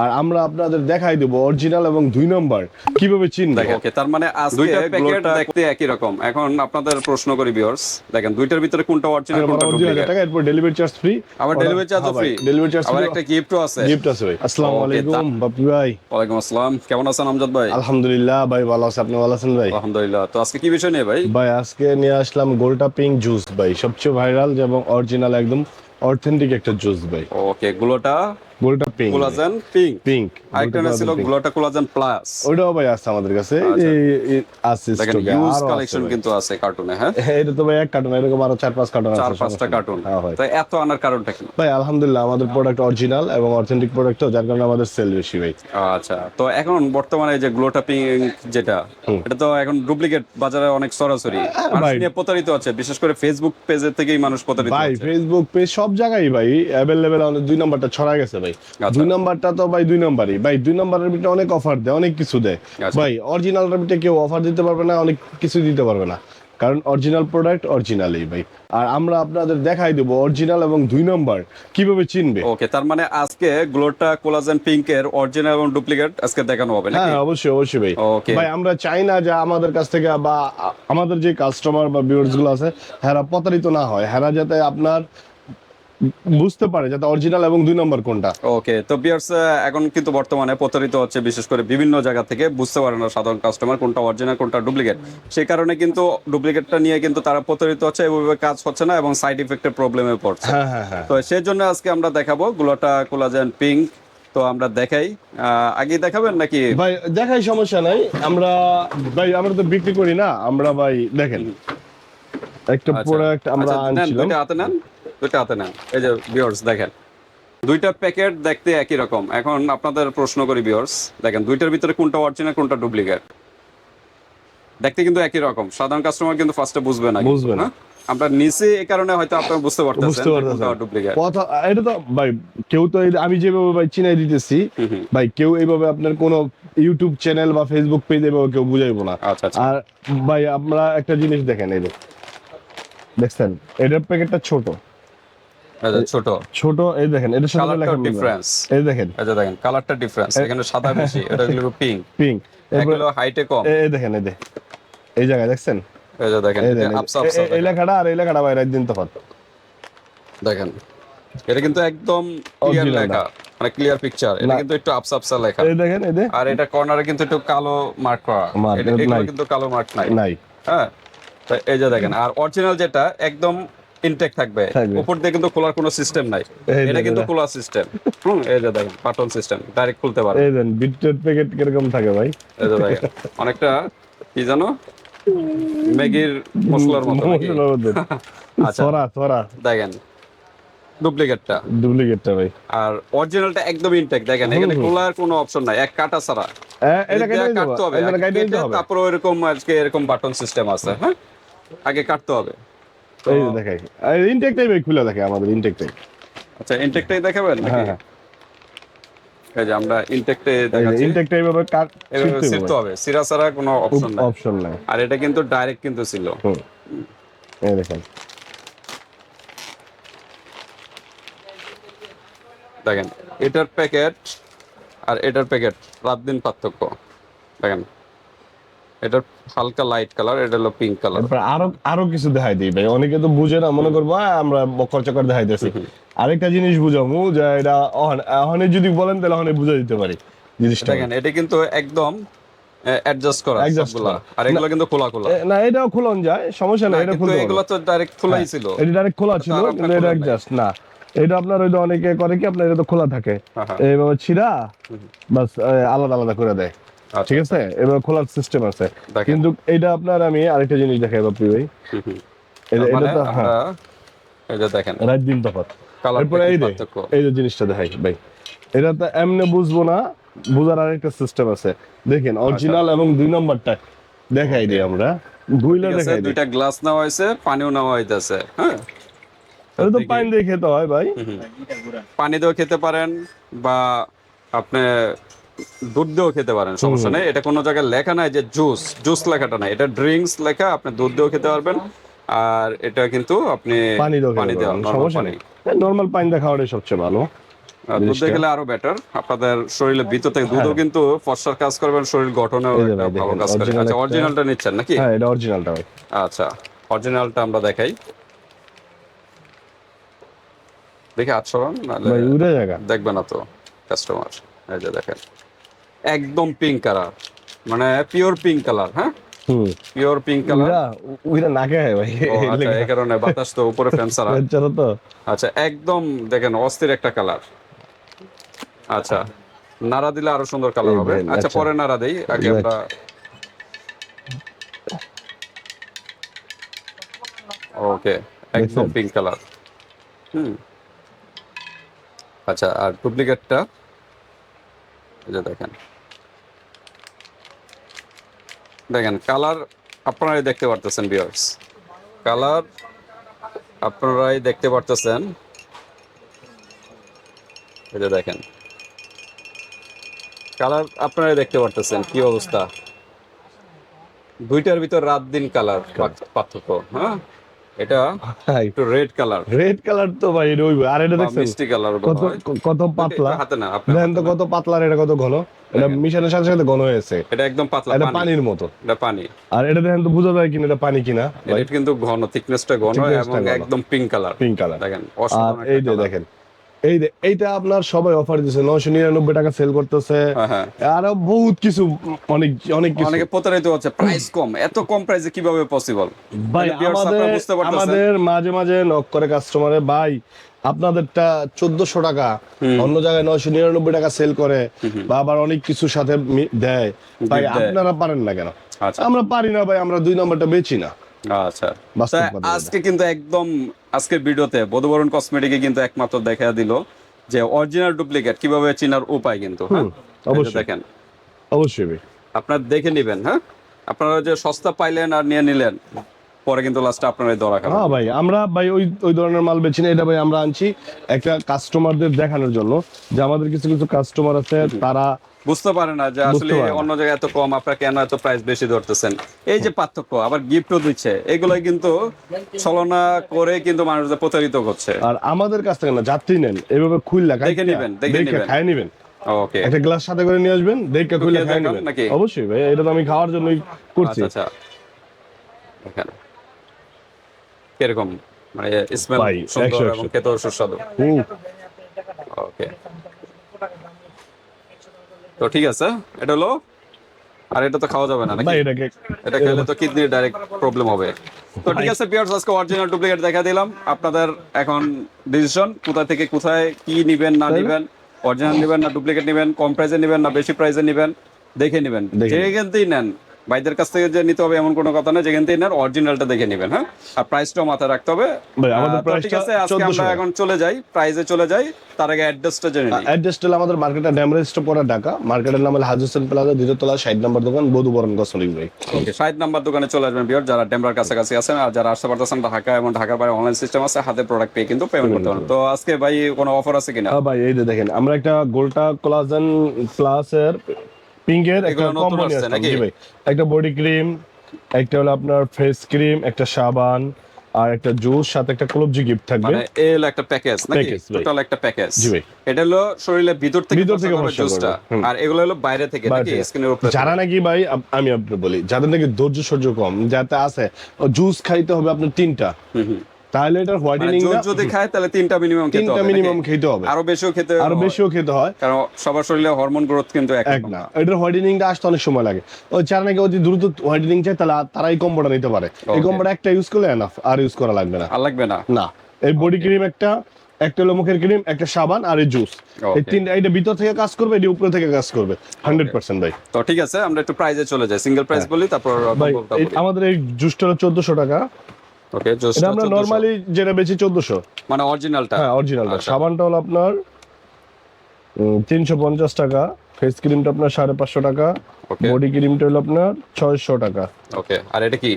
আর আমরা আপনাদের দেখাই দেবো অরিজিনাল এবং দুই নম্বর। কীভাবে চিনবে ওকে তার মানে আজকে দুইটা প্যাকেট দেখতে একই রকম। এখন আপনাদের প্রশ্ন করি ভিউয়ার্স দেখেন দুইটার ভিতরে কোনটা অরিজিনাল কোনটা ডুপ্লিকেট টাকা এরপর ডেলিভারি চার্জ ফ্রি আবার ডেলিভারি চার্জও ফ্রি ডেলিভারি চার্জ আবার একটা গিফটও আছে। গিফট আছে ভাই। আসসালামু আলাইকুম বাপি ভাই। ওয়ালাইকুম আসসালাম। কেমন আছেন আমজাদ ভাই? আলহামদুলিল্লাহ ভাই ভালো আছে। আপনি ভালো আছেন ভাই? আলহামদুলিল্লাহ। তো আজকে কি বিষয় নিয়ে ভাই? ভাই আজকে নিয়ে আসলাম গোল্টা পিঙ্ক জুস ভাই। সবচেয়ে ভাইরাল এবং অরিজিনাল একদম অথেন্টিক একটা জুস ভাই। ওকে গুলোটা? গোল্টা পিঙ্ক কোলাজেন পিঙ্ক পিঙ্ক আরেকটা ছিল গুলোটা কোলাজেন প্লাস ওইটাও ভাই আছে আমাদের কাছে। আচ্ছা। আছে দেখেন ইউজ কালেকশন কিন্তু আছে কার্টুনে হ্যাঁ? এটা তো ভাই এক কার্টন এরকম আরও চার পাঁচ কার্টন আছে চার পাঁচটা কার্টুন হ্যাঁ তো এত আনার কারণটা কি? ভাই আলহামদুলিল্লাহ আমাদের প্রোডাক্ট অরিজিনাল এবং অথেন্টিক প্রোডাক্ট তো যার কারণে আমাদের সেল বেশি ভাই। আচ্ছা তো এখন বর্তমানে যে গ্লোটা পিঙ্ক যেটা এটা তো এখন ডুপ্লিকেট বাজারে অনেক সরাসরি। মানুষ নিয়ে প্রতারিত হচ্ছে বিশেষ করে ফেসবুক পেজের থেকেই মানুষ প্রতারিত ভাই ফেসবুক পেজ সব জায়গায় ভাই অ্যাভেলেবেল দুই নাম্বারটা ছড়া গেছে ভাই। দুই নাম্বারটা তো ভাই দুই নাম্বারই। ভাই দুই নাম্বারের ভিতরে অনেক অফার দেয় অনেক কিছু দেয়। আচ্ছা। ভাই অরিজিনালটার ভিতরে কেউ অফার দিতে পারবে না অনেক কিছু দিতে পারবে না। কারণ অরিজিনাল প্রোডাক্ট অরিজিনালই ভাই। আর আমরা আপনাদের দেখাই দেবো অরিজিনাল এবং দুই নম্বর কীভাবে চিনবে। ওকে তার মানে আজকে গ্লোটা কোলাজেন পিঙ্কের অরিজিনাল এবং ডুপ্লিকেট আজকে দেখানো হবে হ্যাঁ অবশ্যই অবশ্যই ভাই। Okay. ভাই আমরা চাই না যে আমাদের কাছ থেকে বা আমাদের যে কাস্টমার বা ভিউয়ার্সগুলো আছে হেরা প্রতারিত না হয়। হেরা যাতে আপনার বুঝতে পারে যাতে অরিজিনাল এবং দুই নম্বর কোনটা। ওকে তো বিয়ার্স এখন কিন্তু বর্তমানে প্রতারিত হচ্ছে বিশেষ করে বিভিন্ন জায়গা থেকে বুঝতে পারে না সাধারণ কাস্টমার কোনটা অরিজিনাল কোনটা ডুপ্লিকেট সেই কারণে কিন্তু ডুপ্লিকেটটা নিয়ে কিন্তু তারা প্রতারিত হচ্ছে এভাবে কাজ হচ্ছে না এবং সাইড ইফেক্টের প্রবলেমে পড়ছে। হ্যাঁ হ্যাঁ হ্যাঁ। তো সেই জন্য আজকে আমরা দেখাবো গ্লোটা কোলাজেন পিঙ্ক তো আমরা দেখাই। আগেই দেখাবেন নাকি? ভাই দেখাই সমস্যা নাই। আমরা ভাই আমরা তো বিক্রি করি না। আমরা ভাই দেখেন। একটা আচ্ছা। প্রোডাক্ট আমরা আচ্ছা, আনছিলাম। হাতে নেন। দুইটা হাতে নেন। এই যে ভিউয়ার্স দেখেন। দুইটা প্যাকেট দেখতে একই রকম। এখন আপনাদের প্রশ্ন করি ভিউয়ার্স দেখেন দুইটার ভিতরে কোনটা অরিজিনাল কোনটা ডুপ্লিকেট দেখতে কিন্তু একই রকম। সাধারণ কাস্টমার কিন্তু ফার্স্টে বুঝবে না বুঝবে না। হ্যাঁ? আমরা নিচে এই কারণে হয়তো আপনারা বুঝতে পারতেছেন বুঝতে পারতেছেন। ডুপ্লিকেট কথা এটা তো ভাই কেউ তো আমি যেভাবে ভাই চিনাই দিতেছি ভাই কেউ এইভাবে আপনার কোনো ইউটিউব চ্যানেল বা ফেসবুক পেজ এভাবে কেউ বুঝাইবো না। আচ্ছা আচ্ছা। আর ভাই আমরা একটা জিনিস দেখেন এই দেখছেন? এটার প্যাকেটটা ছোট। ছোট। ছোট এই দেখেন এটার সাথে লেখা ডিফারেন্স এই দেখেন। যে দেখেন কালারটা ডিফারেন্স এখানে সাদা বেশি এটা হলো পিঙ্ক পিঙ্ক এগুলো হাইটে কম। এই দেখেন এই যে এই জায়গায় দেখছেন? এই যে দেখেন আপসা আপসা এই- লেখাটা আর এই লেখাটা ভাই রাত দিন তফাৎ। দেখেন এটা কিন্তু একদম ক্লিয়ার লেখা মানে ক্লিয়ার পিকচার এটা কিন্তু একটু আপসা আপসা লেখা। এই দেখেন এই আর এটা কর্নারে কিন্তু একটু কালো মার্ক করা। এটা- এটা। কিন্তু কালো মার্ক নাই। নাই। হ্যাঁ? এই যে দেখেন আর অরিজিনাল যেটা একদম ইনটেক থাকবে। উপর দিয়ে কিন্তু খোলার কোনো সিস্টেম নাই। এটা কিন্তু। খোলার সিস্টেম হুম এই যে দেখেন বাটন সিস্টেম ডাইরেক্ট খুলতে পারবে। এই দেন বিটের প্যাকেট কীরকম থাকে ভাই? এই যে দেখেন অনেকটা কি জানো? ম্যাগির মশলার মতো মশলার মধ্যে আচ্ছা। সরা সরা দেখেন ডুপ্লিকেটটা ডুপ্লিকেটটা ভাই। আর অরিজিনালটা একদম ইনটেক দেখেন এখানে খোলার কোনো অপশন নাই। এক কাটা ছাড়া। কাটতে হবে। তারপর এরকম আজকে এরকম বাটন সিস্টেম আছে হ্যাঁ? আগে কাটতে হবে। এই দেখাই। আর খুলে দেখে আমাদের ইনটেকটাই আচ্ছা ইনটেকটাই দেখাবেন হ্যাঁ হ্যাঁ। এই যে আমরা যে দেখাচ্ছি। ইনটেকটাই এভাবে কাট হবে। সিরা ছাড়া কোনো অপশন নাই। অপশন নাই। আর এটা কিন্তু ডাইরেক্ট কিন্তু ছিল। হুম। এই দেখেন। দেখেন এটার প্যাকেট আর এটার প্যাকেট রাত দিন পার্থক্য। দেখেন এটার হালকা লাইট কালার এটা হলো পিঙ্ক কালার তারপর আরও আরও কিছু দেখাই দিই ভাই। অনেকে তো বুঝে না মনে করব আমরা খরচা করে দেখাইতেছি। আরেকটা জিনিস বুঝামু যে এটা অহনে যদি বলেন তাহলে অহনে বুঝা দিতে পারি জিনিসটা। দেখেন এটা কিন্তু একদম অ্যাডজাস্ট করা সবগুলা। আর এগুলো কিন্তু খোলা খোলা। না এটাও খুলন যায় সমস্যা না, নাই এটা খুলতে এগুলো তো ডাইরেক্ট খোলাই ছিল। এটা ডাইরেক্ট খোলা ছিল কিন্তু এটা খোলা নাই। জাস্ট না। এটা আপনার ওই অনেকে করে কি আপনার এটা তো খোলা থাকে। হ্যাঁ, হ্যাঁ। এইভাবে ছিড়া বাস আলাদা আলাদা করে দেয়। ঠিক আছে? এবার খোলার সিস্টেম আছে। কিন্তু এটা আপনার আমি আরেকটা জিনিস দেখাই বাপি ভাই। এটা মানে তো হ্যাঁ। দেখেন রাত দিন এরপরে এই এই যে জিনিসটা দেখাই ভাই। এটা তো এমনি বুঝব না বুঝার আরেকটা সিস্টেম আছে। দেখেন অরিজিনাল এবং দুই নম্বরটা দেখাই দিই আমরা। দেখাই দিই। দুইটা গ্লাস নেওয়া হয়েছে পানিও নেওয়া হইতেছে হ্যাঁ? এটা তো পানি দিয়ে খেতে হয় ভাই। পানি দিয়েও খেতে পারেন বা আপনি দুধ দিয়েও খেতে পারেন সমস্যা নেই। এটা কোনো জায়গায় লেখা নাই যে জুস জুস লেখাটা নাই। এটা ড্রিঙ্কস লেখা আপনি দুধ দিয়েও খেতে পারবেন। আর এটা কিন্তু আপনি পানি দিয়ে পানি দেওয়া সমস্যা নেই। নর্মাল পানি দিয়ে খাওয়াটাই সবচেয়ে ভালো। দুধ খেলে আরও বেটার আপনাদের শরীরের ভিতর থেকে দুধও কিন্তু ফর্সার কাজ করবেন শরীর হ্যাঁ। ভাই ভালো কাজ করে। আচ্ছা অরিজিনালটা নিচ্ছেন নাকি? হ্যাঁ এটা অরিজিনালটা আচ্ছা অরিজিনালটা আমরা দেখাই। দেখে আটশো দেখবে না তো কাস্টমার এই যে দেখেন একদম পিঙ্ক কালার মানে পিওর পিঙ্ক কালার হ্যাঁ? পিওর পিঙ্ক কালার নাকে হয় ভাই। আচ্ছা এই কারণে বাতাস তো উপরে ফ্যান চলো তো। আচ্ছা একদম দেখেন অস্থির একটা কালার আচ্ছা নাড়া দিলে আরও সুন্দর কালার হবে। আচ্ছা আচ্ছা। পরে নাড়া দেই আগে আমরা ওকে একদম পিঙ্ক কালার হুম। আচ্ছা আর ডুপ্লিকেটটা যে দেখেন। দেখেন, কালার আপনারাই দেখতে পারতেছেন ভিউয়ার্স কালার আপনারাই দেখতে পারতেছেন। এই দেখেন। কালার আপনারাই দেখতে পারতেছেন, কি অবস্থা? দুইটার ভিতর রাত দিন কালার পার্থক্য হ্যাঁ? এটা একটু রেড কালার রেড কালার তো ভাই এটা ওই আর এটা দেখছেন? মিষ্টি কালার কত কত পাতলা? হাতে না আপনি দেখেন তো কত পাতলা এটা কত ঘন? এটা মিশানোর সাথে সাথে ঘন হয়েছে এটা একদম পাতলা এটা পানির মতো। এটা পানি। আর এটা দেখেন তো বোঝা যায় কিনা এটা পানি কিনা? এটা কিন্তু ঘন থিকনেসটা ঘন এবং একদম পিঙ্ক কালার পিঙ্ক কালার দেখেন আর এই যে দেখেন এই এইটা আপনার সবাই অফার দিচ্ছে নয়শো নিরানব্বই টাকা সেল করতেছে। হ্যাঁ হ্যাঁ। আরও বহুত কিছু অনেক অনেক কিছু। অনেকে প্রতারিত হচ্ছে প্রাইস কম। এত কম প্রাইসে কীভাবে পসিবল ভাই আমাদের আমাদের মাঝে মাঝে নক করে কাস্টমারে ভাই আপনাদেরটা চোদ্দশো টাকা অন্য জায়গায় নয়শো নিরানব্বই টাকা সেল করে বা আবার অনেক কিছুর সাথে দেয়। ভাই আপনারা পারেন না কেন? আচ্ছা। আমরা পারি না ভাই আমরা দুই নম্বরটা বেচি না। আচ্ছা। আজকে কিন্তু একদম আজকের ভিডিওতে বধুবরণ কসমেটিকে কিন্তু একমাত্র দেখা দিল যে অরিজিনাল ডুপ্লিকেট কীভাবে চেনার উপায় কিন্তু হ্যাঁ? অবশ্যই। দেখেন। অবশ্যই আপনার দেখে নেবেন হ্যাঁ? আপনারা যে সস্তা পাইলেন আর নিয়ে নিলেন পরে কিন্তু লাস্টে আপনারাই দরা খাবেন। হ্যাঁ ভাই আমরা ভাই ওই ওই ধরনের মাল বেচি না এটা ভাই আমরা আনছি একটা কাস্টমারদের দেখানোর জন্য যে আমাদের কিছু কিছু কাস্টমার আছে তারা বুঝতে পারে না যে আসলে অন্য জায়গায় এত কম আপনারা কেন এত প্রাইস বেশি ধরতেছেন? এই যে পার্থক্য আবার গিফটও দিচ্ছে এগুলোই কিন্তু ছলনা করে কিন্তু মানুষদের প্রতারিত করছে। আর আমাদের কাছ থেকে না যাত্রী নেন এইভাবে খুললা দেখে নিবেন, দেখে নিবেন। খাই নিবেন। ওকে একটা গ্লাস সাথে করে নিয়ে আসবেন দেখে খুলে খাই নিবেন। নাকি? অবশ্যই ভাই এটা তো আমি খাওয়ার জন্যই করছি। আচ্ছা আচ্ছা। দেখেন কীরকম? মানে স্মেল সুন্দর এবং। খেতেও সুস্বাদু। ওকে তো ঠিক আছে এটা হলো আর এটা তো খাওয়া যাবে না নাকি? এটা খেলে তো কিডনির ডাইরেক্ট প্রবলেম হবে। তো ঠিক আছে পিয়ার্স আজকে অরিজিনাল ডুপ্লিকেট দেখা দিলাম। আপনাদের এখন ডিসিশন কোথা থেকে কোথায় কি নিবেন না নিবেন অরিজিনাল নিবেন না ডুপ্লিকেট নিবেন কম প্রাইসে নিবেন না বেশি প্রাইসে নিবেন দেখে নিবেন। দেখে যেখানতেই নেন। ভাইদের কাছ থেকে যে নিতে হবে এমন কোনো কথা না যেখানতেই নেন অরিজিনালটা দেখে নেবেন হ্যাঁ? আর প্রাইসটাও মাথায় রাখতে হবে। ঠিক আছে আজকে আমরা এখন চলে যাই প্রাইসে চলে যাই তার আগে অ্যাড্রেসটা জেনে নিই। অ্যাড্রেস হলো আমাদের মার্কেটের ড্যামরেজটা পড়া ঢাকা। মার্কেটের নাম হলো হাজুসেন প্লাজা দ্বিতীয়তলা ষাট নম্বর দোকান বধুবরণ কসমেটিক ভাই। ওকে ষাট নাম্বার দোকানে চলে আসবেন বিয়ার যারা ডেমরার কাছাকাছি আছেন আর যারা আসতে পারতেছেন ঢাকা এবং ঢাকার বাইরে অনলাইন সিস্টেম আছে হাতে প্রোডাক্ট পেয়ে কিন্তু পেমেন্ট করতে পারেন তো আজকে ভাই কোনো অফার আছে কিনা? হ্যাঁ ভাই এই দেখেন আমরা একটা গোল্টা কোলাজেন প্লাসের পিঙ্কের একটা নিয়ে আসলাম নাকি? ভাই। একটা বডি ক্রিম একটা হলো আপনার ফেস ক্রিম একটা সাবান আর একটা জুস সাথে একটা কলবজি গিফট থাকবে। মানে এ হলো একটা প্যাকেজ নাকি? টোটাল একটা প্যাকেজ জি ভাই। এটা হলো শরীরের ভিতর থেকে ভিতর থেকে জুসটা আর এগুলো হলো বাইরে থেকে নাকি। স্কিনের উপরে যারা নাকি ভাই আমি আপনাকে বলি যাদের নাকি ধৈর্য সহ্য কম যাতে আছে জুস খাইতে হবে আপনার তিনটা। তাহলে এটার মানে হোয়াইটেনিং জোর যদি খায় তাহলে তিনটা মিনিমাম খেতে তিনটা হবে মিনিমাম খেতে হবে। আরও বেশিও খেতে আরও হয়। বেশিও খেতে হয়। কারণ সবার শরীরে হরমোন গ্রোথ কিন্তু এক না। এটার হোয়াইটেনিংটা আসতে অনেক সময় লাগে। ওই যারা নাকি অতি দ্রুত হোয়াইটেনিং চায় তাহলে কম্বোটা নিতে পারে। এই কম্বোটা একটা ইউজ করলে এনাফ আর ইউজ করা লাগবে না। আর লাগবে না? না। এই বডি ক্রিম একটা একটা হলো মুখের ক্রিম একটা সাবান আর এই জুস এই. তিনটা এটা ভিতর থেকে কাজ করবে এটা উপরে থেকে কাজ করবে। হান্ড্রেড পার্সেন্ট ভাই। তো ঠিক আছে আমরা একটু প্রাইজে চলে যাই। সিঙ্গেল প্রাইস বলি তারপর হ্যাঁ। আমাদের এই জুসটা হলো চোদ্দশো টাকা। ওকে এটা আমরা নরমালি যেটা বেচি 1400 মানে অরিজিনালটা হ্যাঁ অরিজিনালটা আচ্ছা। সাবানটা হলো আপনার তিনশো পঞ্চাশ টাকা। ফেস ক্রিমটা আপনার সাড়ে পাঁচশো টাকা। Okay. বডি ক্রিমটা হলো আপনার ছয়শো টাকা। ওকে আর এটা কি?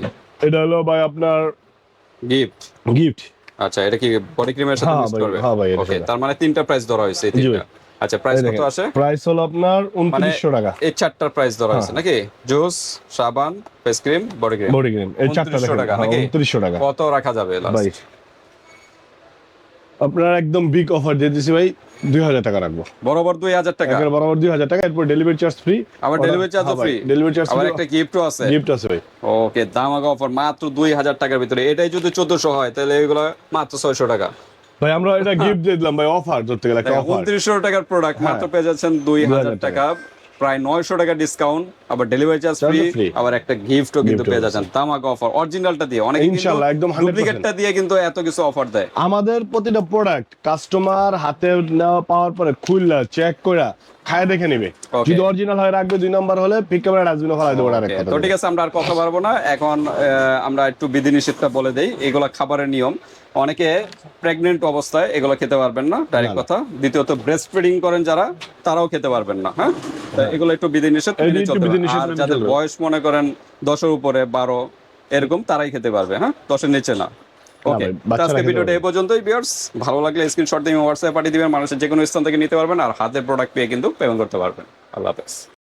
এটা হলো ভাই আপনার গিফট গিফট আচ্ছা এটা কি বডি ক্রিমের সাথে হ্যাঁ মিক্স করবে? হ্যাঁ ভাই, ওকে তার মানে তিনটা প্রাইস ধরা হয়েছে এই তিনটা। আচ্ছা প্রাইস কত আছে? প্রাইস হলো আপনার মানে উনত্রিশশো টাকা। এই চারটার প্রাইস ধরা হয়েছে হ্যাঁ। নাকি? জুস সাবান face cream body cream body cream এই চারটা 2900 টাকা হ্যাঁ, নাকি? উনত্রিশশো টাকা। কত রাখা যাবে last? আপনার একদম বিগ অফার দিয়ে দিছি ভাই দুই হাজার টাকা রাখব। বরাবর দুই হাজার টাকা? বরাবর দুই হাজার টাকা এরপর ডেলিভারি চার্জ ফ্রি আবার ডেলিভারি চার্জও ফ্রি ডেলিভারি চার্জ আবার একটা গিফটও আছে? গিফট আছে ভাই। ওকে দামাগা অফার মাত্র দুই হাজার টাকার ভিতরে। এটাই যদি চোদ্দশো হয় তাহলে এগুলো মাত্র ছয়শো টাকা। ভাই আমরা এটা গিফট দিয়ে দিলাম ভাই অফার ধরতে গেলে একটা অফার উনত্রিশশো টাকার প্রোডাক্ট মাত্র পেয়ে যাচ্ছেন দুই হাজার টাকা। প্রায় নয়শো টাকা ডিসকাউন্ট আবার ডেলিভারি চার্জ ফ্রি আবার একটা গিফটও কিন্তু পেয়ে। যাচ্ছেন। তামাক অফার অরিজিনালটা দিয়ে। অনেকে ইনশাআল্লাহ, একদম ডুপ্লিকেটটা দিয়ে কিন্তু এত কিছু অফার দেয়। আমাদের প্রতিটা প্রোডাক্ট কাস্টমার হাতে নেওয়া পাওয়ার পরে খুললা চেক করে খায় দেখে নিবে. যদি অরিজিনাল হয় রাখবে দুই নাম্বার হলে পিক ক্যামেরা ডাস্টবিনে ফেলাই দেবো কথা তো ঠিক আছে আমরা আর কথা পারব না। এখন আমরা একটু বিধিনিষেধটা বলে দেই। এগুলা খাবারের নিয়ম। অনেকে প্রেগনেন্ট অবস্থায় এগুলো খেতে পারবেন না ডাইরেক্ট কথা। দ্বিতীয়ত ব্রেস্ট ফিডিং করেন যারা তারাও খেতে পারবেন না হ্যাঁ? এগুলো একটু বিধিনিষেধ মেনে চলতে হবে। আর যাদের বয়স মনে করেন দশের উপরে বারো এরকম তারাই খেতে পারবে হ্যাঁ? দশের নিচে না। ওকে আজকে ভিডিওটা এই পর্যন্তই বিয়ার্স ভালো লাগলে স্ক্রিনশট দিয়ে হোয়াটসঅ্যাপে পাঠিয়ে দিবেন মানুষের যে কোনো স্থান থেকে নিতে পারবেন আর হাতের প্রোডাক্ট পেয়ে কিন্তু পেমেন্ট করতে পারবেন। আল্লাহ হাফেজ।